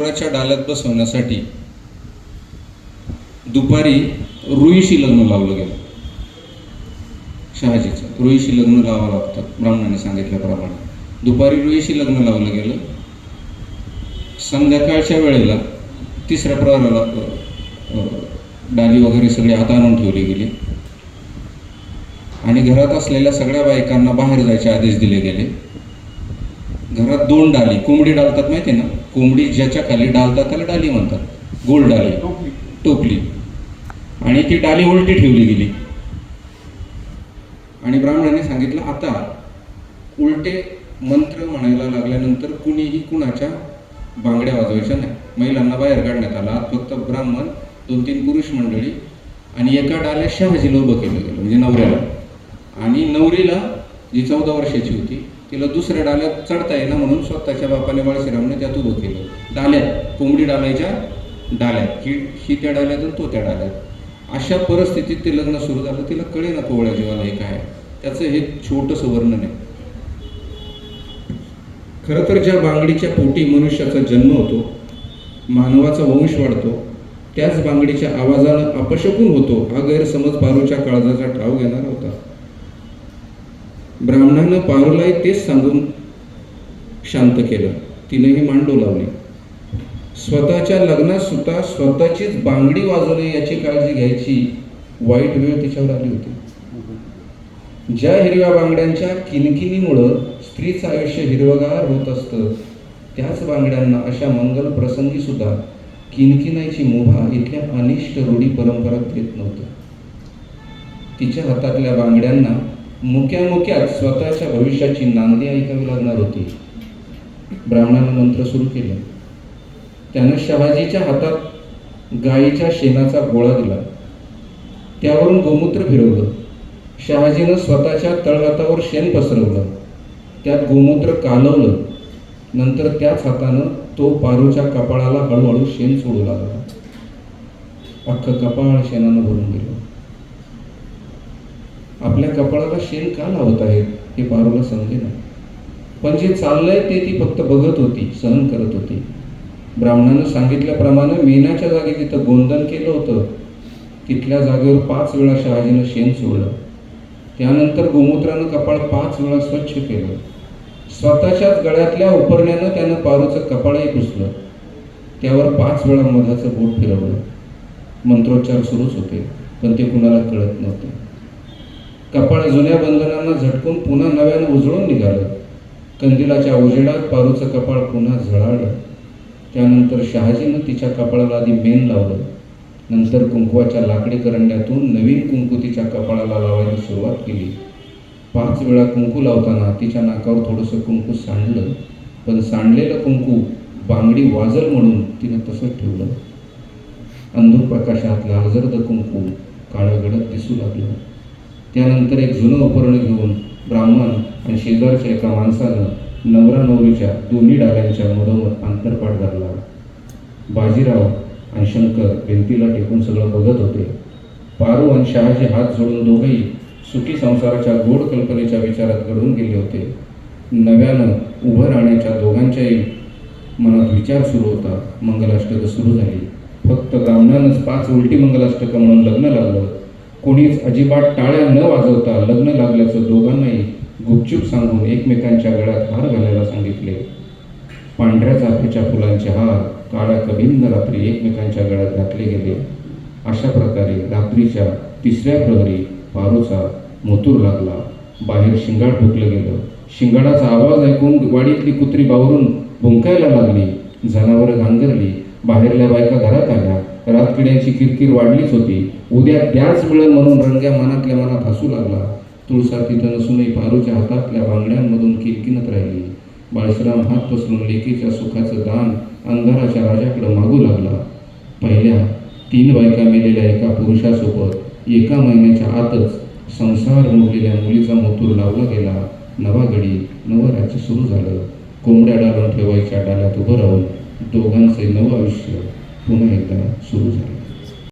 पुराच्या डाल्यात बसवण्यासाठी दुपारी रुईशी लग्न लावलं गेलं. शहाजीचं. रुईशी लग्न लावावं लागतं ब्राह्मणाने सांगितल्याप्रमाणे. दुपारी रुईशी लग्न लावलं गेलं. संध्याकाळच्या वेळेला तिसऱ्या प्रहराला डाली वगैरे सगळी हात आणून ठेवली गेली. आणि घरात असलेल्या सगळ्या बायकांना बाहेर जायचे आदेश दिले गेले. घरात दोन डाली. कोंबडी डालतात माहिती ना? कोंबडी ज्याच्या खाली डालतात त्याला डाली म्हणतात. गोल डाली. टोपली आणि ती डाली उलटी ठेवली गेली. आणि ब्राह्मणाने सांगितलं आता उलटे मंत्र म्हणायला लागल्यानंतर कुणीही कुणाच्या बांगड्या वाजवायच्या नाही. महिलांना बाहेर काढण्यात आला. आत फक्त ब्राह्मण दोन तीन पुरुष मंडळी आणि एका डाल्या शहाजीला उभं केलं गेलं म्हणजे नवऱ्याला. आणि नवरीला जी चौदा वर्षाची होती तिला दुसऱ्या डाल्यात चढता येईना म्हणून स्वतःच्या बापाने बाळशिरामने त्यात उभं केलं. डाल्यात कोंबडी डालायच्या डाल्यात. ही ही त्या डाल्यात आणि तो त्या डाल्यात. अशा परिस्थितीत ते लग्न सुरू झालं. तिला कळे ना कोवळ्या जीवाला हे काय त्याचं हे छोटंसं वर्णन आहे. खरं तर ज्या बांगडीच्या पोटी मनुष्याचा जन्म होतो मानवाचा वंश वाढतो त्याच बांगडीच्या आवाजानं अपशकून होतो हा गैरसमज बारूच्या काळजाचा ठाव घेणारा होता. ब्राह्मणानं पारूलाही तेच सांगून शांत केलं. तिनेही मांडू लावली. स्वतःच्या लग्नात सुद्धा स्वतःचीच बांगडी वाजवणे याची काळजी घ्यायची वाईट वेळ तिच्यावर आली होती. ज्या हिरव्या बांगड्यांच्या किनकिनीमुळं स्त्रीचं आयुष्य हिरवगार होत असतं त्याच बांगड्यांना अशा मंगल प्रसंगी सुद्धा किनकिनायची मुभा इथल्या अनिष्ट रूढी परंपरात देत नव्हतं. तिच्या हातातल्या बांगड्यांना मुक्या मुक्यात स्वतःच्या भविष्याची नांदी ऐकावी लागणार होती. ब्राह्मणानं मंत्र सुरू केलं. त्यानं शहाजीच्या हातात गायीच्या शेणाचा गोळा दिला. त्यावरून गोमूत्र फिरवलं. शहाजीनं स्वतःच्या तळहातावर शेण पसरवलं. त्यात गोमूत्र कालवलं. नंतर त्याच हातानं तो पारूच्या कपाळाला हळूहळू शेण सोडू लागला. अख्खं कपाळ शेणानं भरून गेलं. आपल्या कपाळाला शेण का लावत आहेत हे पारूला समजेना पण जे चाललंय ते ती फक्त बघत होती सहन करत होती. ब्राह्मणानं सांगितल्याप्रमाणे मेनाच्या जागी तिथं गोंधन केलं होतं. तिथल्या जागेवर पाच वेळा शहाजीनं शेण सोडलं. त्यानंतर गोमूत्रानं कपाळ पाच वेळा स्वच्छ केलं. स्वतःच्याच गळ्यातल्या उपरण्यानं त्यानं पारूचं कपाळही पुसलं. त्यावर पाच वेळा मधाचं बोट फिरवलं. मंत्रोच्चार सुरूच होते पण ते कुणाला कळत नव्हते. कपाळ जुन्या बंधनांना झटकून पुन्हा नव्यानं उजळून निघालं. कंदिलाच्या उजेडात पारूचं कपाळ पुन्हा झळाळलं. त्यानंतर शहाजीनं तिच्या कपाळाला आधी मेन लावलं. नंतर कुंकवाच्या लाकडी करंड्यातून नवीन कुंकू तिच्या कपाळाला लावायला सुरुवात केली. पाच वेळा कुंकू लावताना तिच्या नाकावर थोडंसं कुंकू सांडलं. पण सांडलेलं कुंकू बांगडी वाजल म्हणून तिनं तसंच ठेवलं. अंधूर प्रकाशात लालजर्द कुंकू काळं दिसू लागलं. त्यानंतर एक जुनं उपरण घेऊन ब्राह्मण आणि शेजारच्या एका माणसानं नवरा नवरीच्या दोन्ही डाव्यांच्या मधोमध आंतरपाठ धरला. बाजीराव आणि शंकर भिंतीला टेकून सगळं बघत होते. पारू आणि शहाजी हात जोडून दोघेही सुखी संसाराच्या गोड कल्पनेच्या विचारात घडून गेले होते. नव्यानं उभं राहण्याच्या दोघांच्याही मनात विचार सुरू होता. मंगलाष्टकं सुरू झाली. फक्त ब्राह्मणानंच पाच उलटी मंगलाष्टकं म्हणून लग्न लागलं कोणीच अजिबात टाळ्या न वाजवता लग्न लागल्याचं दोघांनाही गुपचूप सांगून एकमेकांच्या गळ्यात हार घालायला सांगितले. पांढऱ्या चाफ्याच्या फुलांचे हार काळ्या कभिंद रात्री एकमेकांच्या गळ्यात घातले गेले. अशा प्रकारे रात्रीच्या तिसऱ्या प्रहरी पारूचा मोतूर लागला. बाहेर शिंगाड फुकलं गेलं. शिंगाडाचा आवाज ऐकून वाडीतली कुत्री बावरून भुंकायला लागली. जनावरं घांगरली. बाहेरल्या बायका घरात आल्या. रातकिड्यांची किरकिर वाढलीच होती. उद्या त्याच मिळेल म्हणून रंग्या मनातल्या मनात हसू लागला. तुळसा तिथं नसूनही पारूच्या हातातल्या बांगड्यांमधून किरकिनत राहिली. बाळश्राम हात पसरून लेकीच्या सुखाचं दान अंधाराच्या राजाकडे मागू लागला. पहिल्या तीन बायका मेलेल्या एका पुरुषासोबत एका महिन्याच्या आतच संसार मोडलेल्या मुलीचा मोतूर लावला गेला. नवागडी नवं राज्य सुरू झालं. कोंबड्या डालून ठेवायच्या डाल्यात उभं राहून दोघांचे नवं आयुष्य. पुन्हा एकदा सुरू झालं